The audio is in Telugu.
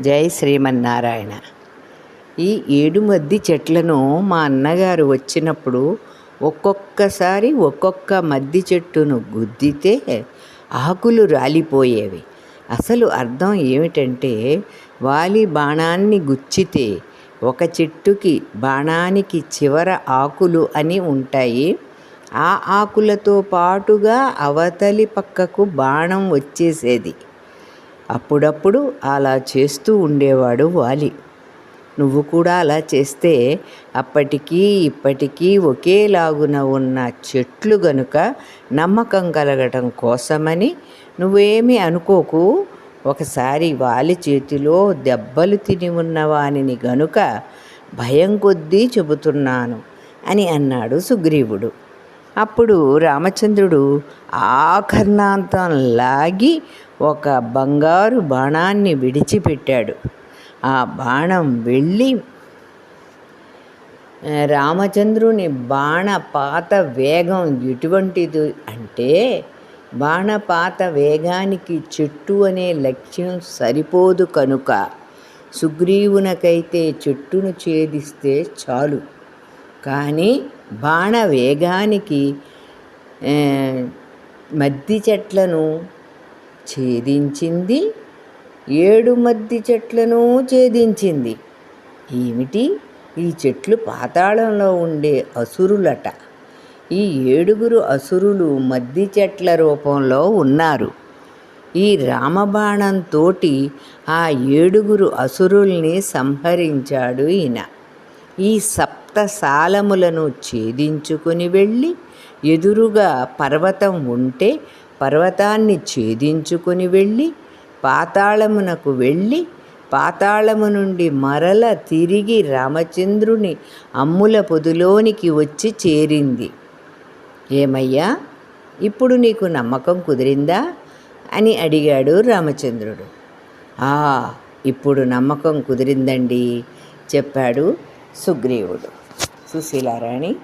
జై శ్రీమన్నారాయణ. ఈ ఏడు మద్ది చెట్లను మా అన్నగారు వచ్చినప్పుడు ఒక్కొక్కసారి ఒక్కొక్క మద్ది చెట్టును గుద్దితే ఆకులు రాలిపోయేవి. అసలు అర్థం ఏమిటంటే వాలి బాణాన్ని గుచ్చితే ఒక చెట్టుకి బాణానికి చివర ఆకులు అని ఉంటాయి. ఆ ఆకులతో పాటుగా అవతలి పక్కకు బాణం వచ్చేసేది. అప్పుడప్పుడు అలా చేస్తూ ఉండేవాడు వాలి. నువ్వు కూడా అలా చేస్తే అప్పటికీ ఇప్పటికీ ఒకేలాగున ఉన్న చెట్లు గనుక నమ్మకం కలగటం కోసమని నువ్వేమీ అనుకోకు. ఒకసారి వాలి చేతిలో దెబ్బలు తిని ఉన్న వానిని గనుక భయం కొద్దీ చెబుతున్నాను అని అన్నాడు సుగ్రీవుడు. అప్పుడు రామచంద్రుడు ఆకర్ణాంతం లాగి ఒక బంగారు బాణాన్ని విడిచిపెట్టాడు. ఆ బాణం వెళ్ళి రామచంద్రుని బాణపాత వేగం ఎటువంటిది అంటే బాణపాత వేగానికి చెట్టు అనే లక్ష్యం సరిపోదు కనుక సుగ్రీవునకైతే చెట్టును ఛేదిస్తే చాలు. కానీ బాణ వేగానికి మద్ది చెట్లను ఛేదించింది. ఏడు మద్ది చెట్లను ఛేదించింది. ఏమిటి? ఈ చెట్లు పాతాళంలో ఉండే అసురులట. ఈ ఏడుగురు అసురులు మద్ది చెట్ల రూపంలో ఉన్నారు. ఈ రామబాణంతోటి ఆ ఏడుగురు అసురుల్ని సంహరించాడు ఈయన. ఈ సప్త సాలములను ఛేదించుకుని వెళ్ళి ఎదురుగా పర్వతం ఉంటే పర్వతాన్ని ఛేదించుకుని వెళ్ళి పాతాళమునకు వెళ్ళి పాతాళము నుండి మరల తిరిగి రామచంద్రుని అమ్ముల పొదులోనికి వచ్చి చేరింది. ఏమయ్యా ఇప్పుడు నీకు నమ్మకం కుదిరిందా? అని అడిగాడు రామచంద్రుడు. ఆ ఇప్పుడు నమ్మకం కుదిరిందండి చెప్పాడు సుగ్రీవుడు. సుశీలారాణి